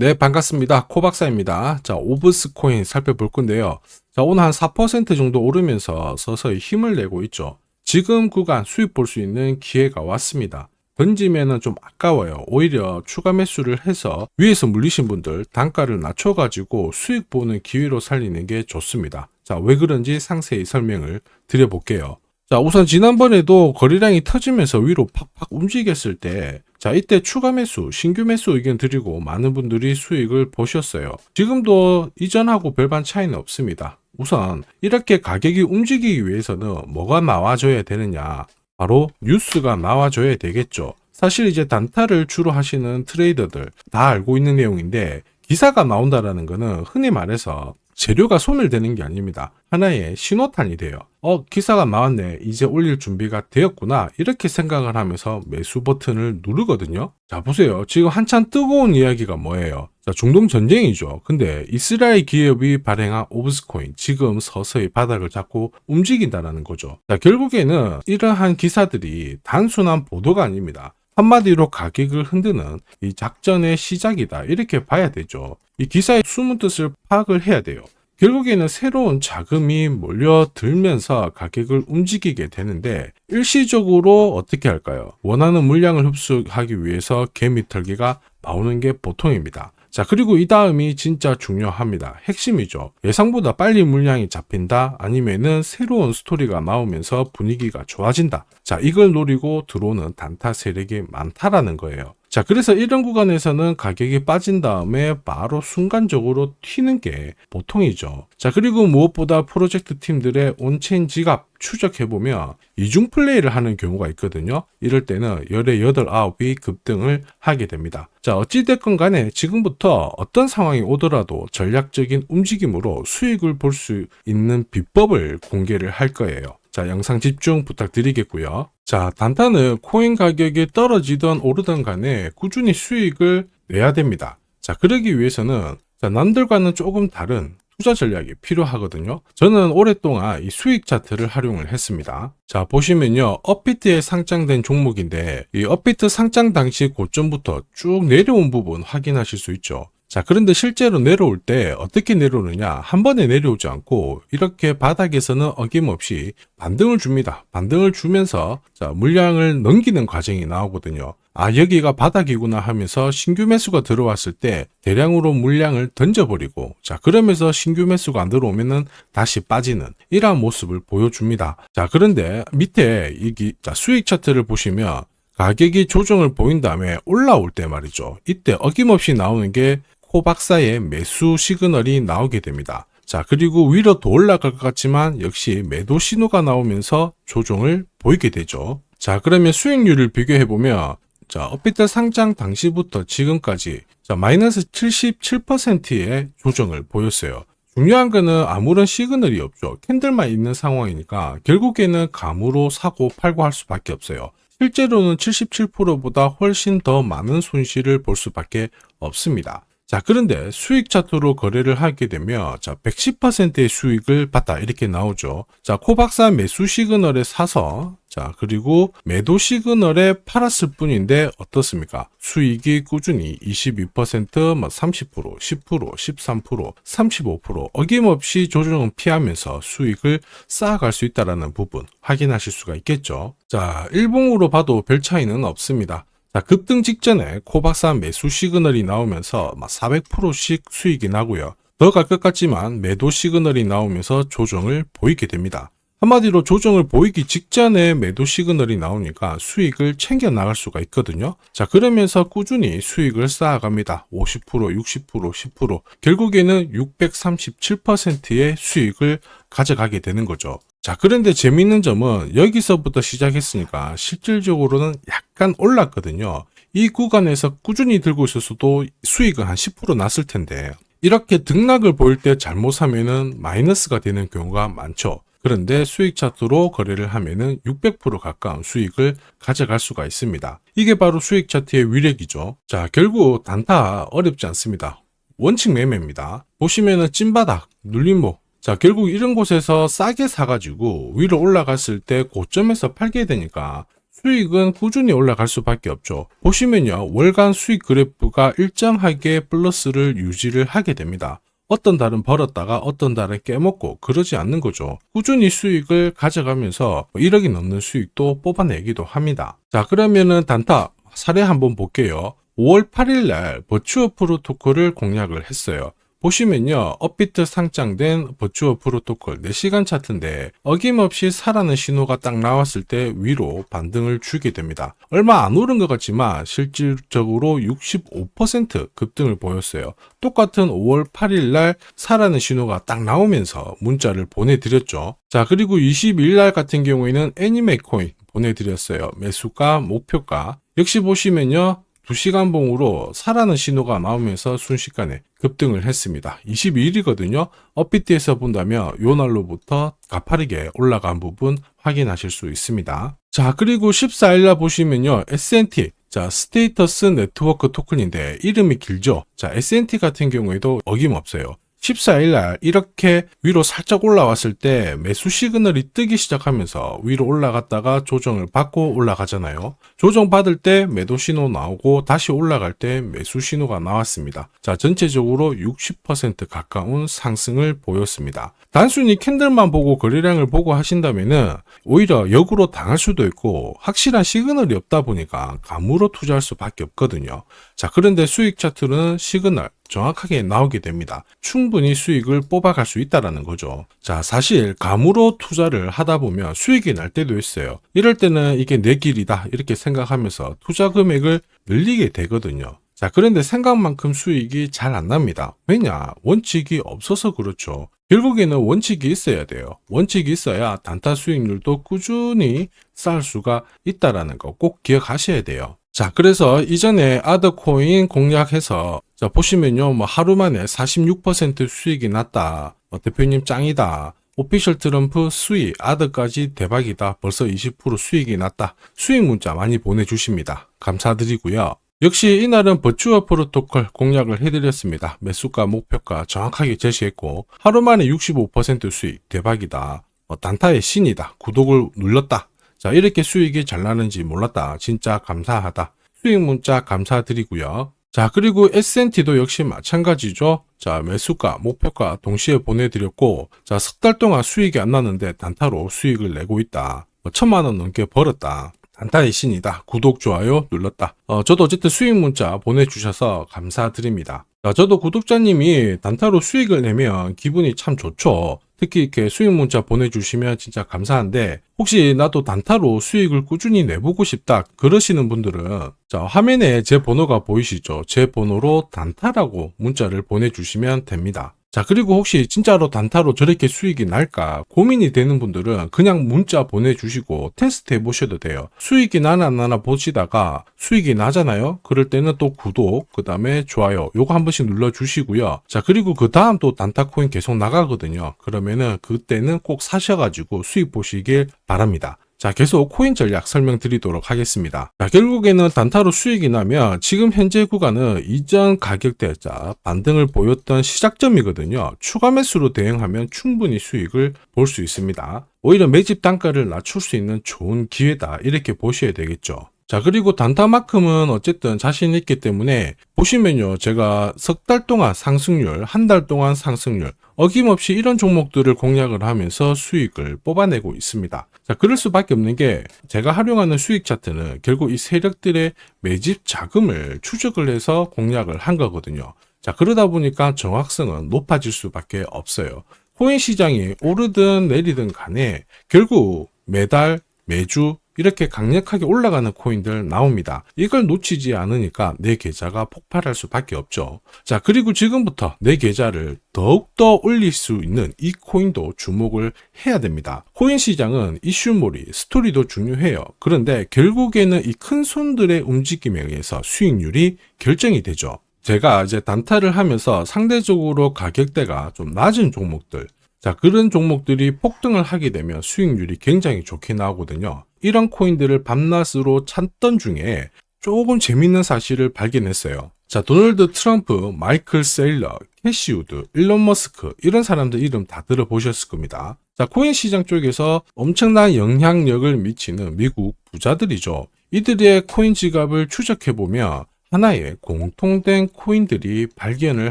네, 반갑습니다. 코박사입니다. 자, 오브스 코인 살펴볼 건데요. 자, 오늘 한 4% 정도 오르면서 서서히 힘을 내고 있죠. 지금 구간 수익 볼 수 있는 기회가 왔습니다. 던지면은 좀 아까워요. 오히려 추가 매수를 해서 위에서 물리신 분들 단가를 낮춰가지고 수익 보는 기회로 살리는 게 좋습니다. 자, 왜 그런지 상세히 설명을 드려볼게요. 자, 우선 지난번에도 거래량이 터지면서 위로 팍팍 움직였을 때, 자, 이때 추가 매수, 신규 매수 의견 드리고 많은 분들이 수익을 보셨어요. 지금도 이전하고 별반 차이는 없습니다. 우선 이렇게 가격이 움직이기 위해서는 뭐가 나와줘야 되느냐? 바로 뉴스가 나와줘야 되겠죠. 사실 이제 단타를 주로 하시는 트레이더들 다 알고 있는 내용인데 기사가 나온다라는 거는 흔히 말해서 재료가 소멸되는 게 아닙니다. 하나의 신호탄이 돼요. 어, 기사가 나왔네. 이제 올릴 준비가 되었구나. 이렇게 생각을 하면서 매수 버튼을 누르거든요. 자, 보세요. 지금 한참 뜨거운 이야기가 뭐예요? 자, 중동 전쟁이죠. 근데 이스라엘 기업이 발행한 오브스코인 지금 서서히 바닥을 잡고 움직인다라는 거죠. 자, 결국에는 이러한 기사들이 단순한 보도가 아닙니다. 한마디로 가격을 흔드는 이 작전의 시작이다. 이렇게 봐야 되죠. 이 기사의 숨은 뜻을 파악을 해야 돼요. 결국에는 새로운 자금이 몰려들면서 가격을 움직이게 되는데 일시적으로 어떻게 할까요? 원하는 물량을 흡수하기 위해서 개미 털기가 나오는 게 보통입니다. 자, 그리고 이 다음이 진짜 중요합니다. 핵심이죠. 예상보다 빨리 물량이 잡힌다 아니면은 새로운 스토리가 나오면서 분위기가 좋아진다. 자, 이걸 노리고 들어오는 단타 세력이 많다라는 거예요. 자, 그래서 이런 구간에서는 가격이 빠진 다음에 바로 순간적으로 튀는 게 보통이죠. 자, 그리고 무엇보다 프로젝트 팀들의 온체인 지갑 추적해 보면 이중 플레이를 하는 경우가 있거든요. 이럴 때는 열의 8, 9이 급등을 하게 됩니다. 자, 어찌됐건 간에 지금부터 어떤 상황이 오더라도 전략적인 움직임으로 수익을 볼 수 있는 비법을 공개를 할 거예요. 자, 영상 집중 부탁드리겠고요. 자, 단타는 코인 가격이 떨어지던 오르던 간에 꾸준히 수익을 내야 됩니다. 자, 그러기 위해서는 자, 남들과는 조금 다른 투자 전략이 필요하거든요. 저는 오랫동안 이 수익 차트를 활용을 했습니다. 자, 보시면요. 업비트에 상장된 종목인데 이 업비트 상장 당시 고점부터 쭉 내려온 부분 확인하실 수 있죠. 자, 그런데 실제로 내려올 때 어떻게 내려오느냐? 한 번에 내려오지 않고 이렇게 바닥에서는 어김없이 반등을 줍니다. 반등을 주면서 자, 물량을 넘기는 과정이 나오거든요. 아, 여기가 바닥이구나 하면서 신규 매수가 들어왔을 때 대량으로 물량을 던져버리고 자, 그러면서 신규 매수가 안 들어오면은 다시 빠지는 이러한 모습을 보여줍니다. 자, 그런데 밑에 이기 자, 수익 차트를 보시면 가격이 조정을 보인 다음에 올라올 때 말이죠. 이때 어김없이 나오는 게 코박사의 매수 시그널이 나오게 됩니다. 자, 그리고 위로 더 올라갈 것 같지만 역시 매도 신호가 나오면서 조정을 보이게 되죠. 자, 그러면 수익률을 비교해 보면 자, 업비트 상장 당시부터 지금까지 자, 마이너스 77%의 조정을 보였어요. 중요한 거는 아무런 시그널이 없죠. 캔들만 있는 상황이니까 결국에는 감으로 사고 팔고 할 수밖에 없어요. 실제로는 77%보다 훨씬 더 많은 손실을 볼 수밖에 없습니다. 자, 그런데 수익 차트로 거래를 하게 되면 자, 110%의 수익을 봤다. 이렇게 나오죠. 자, 코박사 매수 시그널에 사서 자, 그리고 매도 시그널에 팔았을 뿐인데 어떻습니까? 수익이 꾸준히 22%, 뭐 30%, 10%, 13%, 35% 어김없이 조정을 피하면서 수익을 쌓아갈 수 있다라는 부분 확인하실 수가 있겠죠. 자, 일봉으로 봐도 별 차이는 없습니다. 자, 급등 직전에 코박사 매수 시그널이 나오면서 막 400%씩 수익이 나고요. 더 갈 것 같지만 매도 시그널이 나오면서 조정을 보이게 됩니다. 한마디로 조정을 보이기 직전에 매도 시그널이 나오니까 수익을 챙겨 나갈 수가 있거든요. 자, 그러면서 꾸준히 수익을 쌓아갑니다. 50%, 60%, 10%. 결국에는 637%의 수익을 가져가게 되는 거죠. 자, 그런데 재미있는 점은 여기서부터 시작했으니까 실질적으로는 약간 올랐거든요. 이 구간에서 꾸준히 들고 있었어도 수익은 한 10% 났을 텐데, 이렇게 등락을 보일 때 잘못 사면은 마이너스가 되는 경우가 많죠. 그런데 수익 차트로 거래를 하면은 600% 가까운 수익을 가져갈 수가 있습니다. 이게 바로 수익 차트의 위력이죠. 자, 결국 단타 어렵지 않습니다. 원칙 매매입니다. 보시면은 찐바닥, 눌림목, 자, 결국 이런 곳에서 싸게 사가지고 위로 올라갔을 때 고점에서 팔게 되니까 수익은 꾸준히 올라갈 수밖에 없죠. 보시면요. 월간 수익 그래프가 일정하게 플러스를 유지를 하게 됩니다. 어떤 달은 벌었다가 어떤 달은 깨먹고 그러지 않는 거죠. 꾸준히 수익을 가져가면서 1억이 넘는 수익도 뽑아내기도 합니다. 자, 그러면은 단타 사례 한번 볼게요. 5월 8일 날 버추어 프로토콜을 공략을 했어요. 보시면요. 업비트 상장된 버추어 프로토콜 4시간 차트인데 어김없이 사라는 신호가 딱 나왔을 때 위로 반등을 주게 됩니다. 얼마 안 오른 것 같지만 실질적으로 65% 급등을 보였어요. 똑같은 5월 8일 날 사라는 신호가 딱 나오면서 문자를 보내드렸죠. 자, 그리고 22일 날 같은 경우에는 애니메 코인 보내드렸어요. 매수가, 목표가. 역시 보시면요. 2시간 봉으로 사라는 신호가 나오면서 순식간에 급등을 했습니다. 22일이거든요. 업비트에서 본다면 요 날로부터 가파르게 올라간 부분 확인하실 수 있습니다. 자, 그리고 14일날 보시면요. S&T 자, 스테이터스 네트워크 토큰인데 이름이 길죠? 자, S&T 같은 경우에도 어김없어요. 14일 날 이렇게 위로 살짝 올라왔을 때 매수 시그널이 뜨기 시작하면서 위로 올라갔다가 조정을 받고 올라가잖아요. 조정 받을 때 매도 신호 나오고 다시 올라갈 때 매수 신호가 나왔습니다. 자, 전체적으로 60% 가까운 상승을 보였습니다. 단순히 캔들만 보고 거래량을 보고 하신다면은 오히려 역으로 당할 수도 있고 확실한 시그널이 없다 보니까 감으로 투자할 수밖에 없거든요. 자, 그런데 수익 차트는 시그널 정확하게 나오게 됩니다. 충분히 수익을 뽑아갈 수 있다라는 거죠. 자, 사실 감으로 투자를 하다 보면 수익이 날 때도 있어요. 이럴 때는 이게 내 길이다 이렇게 생각하면서 투자 금액을 늘리게 되거든요. 자, 그런데 생각만큼 수익이 잘 안 납니다. 왜냐? 원칙이 없어서 그렇죠. 결국에는 원칙이 있어야 돼요. 원칙이 있어야 단타 수익률도 꾸준히 쌓을 수가 있다라는 거 꼭 기억하셔야 돼요. 자, 그래서 이전에 아더코인 공략해서 자, 보시면요. 뭐 하루 만에 46% 수익이 났다. 뭐 대표님 짱이다. 오피셜 트럼프 수익, 아더까지 대박이다. 벌써 20% 수익이 났다. 수익 문자 많이 보내주십니다. 감사드리고요. 역시 이날은 버추어 프로토콜 공략을 해드렸습니다. 매수가, 목표가 정확하게 제시했고 하루 만에 65% 수익 대박이다. 뭐 단타의 신이다. 구독을 눌렀다. 자 이렇게 수익이 잘 나는지 몰랐다. 진짜 감사하다. 수익 문자 감사드리고요. 자 그리고 S&T도 역시 마찬가지죠. 자 매수가, 목표가 동시에 보내드렸고 자 석 달 동안 수익이 안 나는데 단타로 수익을 내고 있다. 뭐 천만 원 넘게 벌었다. 단타의 신이다. 구독, 좋아요 눌렀다. 어, 저도 어쨌든 수익 문자 보내주셔서 감사드립니다. 자, 저도 구독자님이 단타로 수익을 내면 기분이 참 좋죠. 특히 이렇게 수익 문자 보내주시면 진짜 감사한데 혹시 나도 단타로 수익을 꾸준히 내보고 싶다 그러시는 분들은 자 화면에 제 번호가 보이시죠? 제 번호로 단타라고 문자를 보내주시면 됩니다. 자, 그리고 혹시 진짜로 단타로 저렇게 수익이 날까 고민이 되는 분들은 그냥 문자 보내주시고 테스트 해보셔도 돼요. 수익이 나나 안 나나 보시다가 수익이 나잖아요? 그럴 때는 또 구독, 그 다음에 좋아요, 요거 한 번씩 눌러주시고요. 자, 그리고 그 다음 또 단타 코인 계속 나가거든요. 그러면은 그때는 꼭 사셔가지고 수익 보시길 바랍니다. 자, 계속 코인 전략 설명드리도록 하겠습니다. 자, 결국에는 단타로 수익이 나면 지금 현재 구간은 이전 가격대, 자, 반등을 보였던 시작점이거든요. 추가 매수로 대응하면 충분히 수익을 볼 수 있습니다. 오히려 매집 단가를 낮출 수 있는 좋은 기회다. 이렇게 보셔야 되겠죠. 자, 그리고 단타만큼은 어쨌든 자신 있기 때문에 보시면요. 제가 석 달 동안 상승률, 한 달 동안 상승률, 어김없이 이런 종목들을 공략을 하면서 수익을 뽑아내고 있습니다. 자, 그럴 수밖에 없는 게 제가 활용하는 수익 차트는 결국 이 세력들의 매집 자금을 추적을 해서 공략을 한 거거든요. 자, 그러다 보니까 정확성은 높아질 수밖에 없어요. 코인 시장이 오르든 내리든 간에 결국 매달, 매주 이렇게 강력하게 올라가는 코인들 나옵니다. 이걸 놓치지 않으니까 내 계좌가 폭발할 수밖에 없죠. 자, 그리고 지금부터 내 계좌를 더욱더 올릴 수 있는 이 코인도 주목을 해야 됩니다. 코인 시장은 이슈몰이, 스토리도 중요해요. 그런데 결국에는 이 큰 손들의 움직임에 의해서 수익률이 결정이 되죠. 제가 이제 단타를 하면서 상대적으로 가격대가 좀 낮은 종목들, 자, 그런 종목들이 폭등을 하게 되면 수익률이 굉장히 좋게 나오거든요. 이런 코인들을 밤낮으로 찾던 중에 조금 재밌는 사실을 발견했어요. 자, 도널드 트럼프, 마이클 세일러, 캐시우드, 일론 머스크 이런 사람들 이름 다 들어보셨을 겁니다. 자, 코인 시장 쪽에서 엄청난 영향력을 미치는 미국 부자들이죠. 이들의 코인 지갑을 추적해 보면 하나의 공통된 코인들이 발견을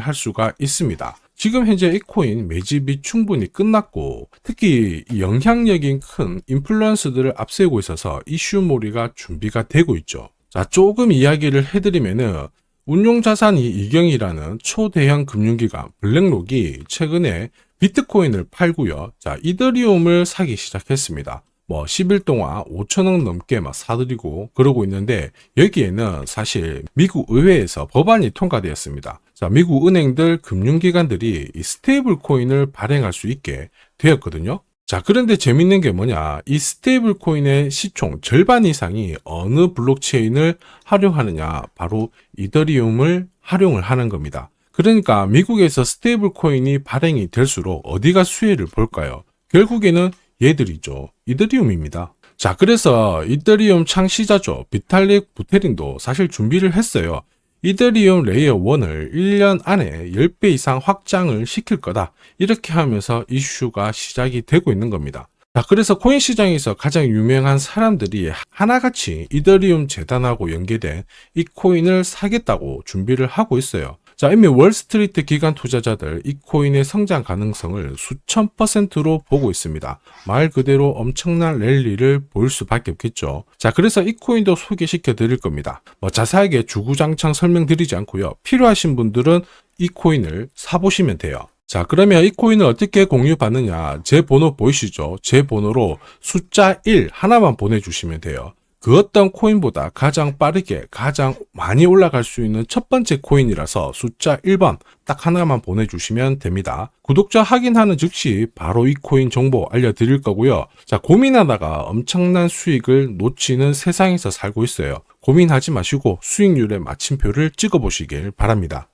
할 수가 있습니다. 지금 현재 이 코인 매집이 충분히 끝났고 특히 이 영향력이 큰 인플루언서들을 앞세우고 있어서 이슈몰이가 준비가 되고 있죠. 자, 조금 이야기를 해드리면은 운용자산이 이경이라는 초대형 금융기관 블랙록이 최근에 비트코인을 팔고요. 자, 이더리움을 사기 시작했습니다. 뭐 10일 동안 5천억 넘게 막 사들이고 그러고 있는데 여기에는 사실 미국 의회에서 법안이 통과되었습니다. 자, 미국 은행들 금융기관들이 이 스테이블 코인을 발행할 수 있게 되었거든요. 자, 그런데 재밌는 게 뭐냐. 이 스테이블 코인의 시총 절반 이상이 어느 블록체인을 활용하느냐. 바로 이더리움을 활용을 하는 겁니다. 그러니까 미국에서 스테이블 코인이 발행이 될수록 어디가 수혜를 볼까요? 결국에는 얘들이죠. 이더리움입니다. 자, 그래서 이더리움 창시자죠. 비탈릭 부테린도 사실 준비를 했어요. 이더리움 레이어 1을 1년 안에 10배 이상 확장을 시킬 거다. 이렇게 하면서 이슈가 시작이 되고 있는 겁니다. 자, 그래서 코인 시장에서 가장 유명한 사람들이 하나같이 이더리움 재단하고 연계된 이 코인을 사겠다고 준비를 하고 있어요. 자, 이미 월스트리트 기관 투자자들 이 코인의 성장 가능성을 수천 퍼센트로 보고 있습니다. 말 그대로 엄청난 랠리를 보일 수밖에 없겠죠. 자, 그래서 이 코인도 소개시켜 드릴 겁니다. 뭐 자세하게 주구장창 설명드리지 않고요. 필요하신 분들은 이 코인을 사보시면 돼요. 자, 그러면 이 코인을 어떻게 공유 받느냐? 제 번호 보이시죠? 제 번호로 숫자 1 하나만 보내주시면 돼요. 그 어떤 코인보다 가장 빠르게 가장 많이 올라갈 수 있는 첫 번째 코인이라서 숫자 1번 딱 하나만 보내주시면 됩니다. 구독자 확인하는 즉시 바로 이 코인 정보 알려드릴 거고요. 자, 고민하다가 엄청난 수익을 놓치는 세상에서 살고 있어요. 고민하지 마시고 수익률의 마침표를 찍어보시길 바랍니다.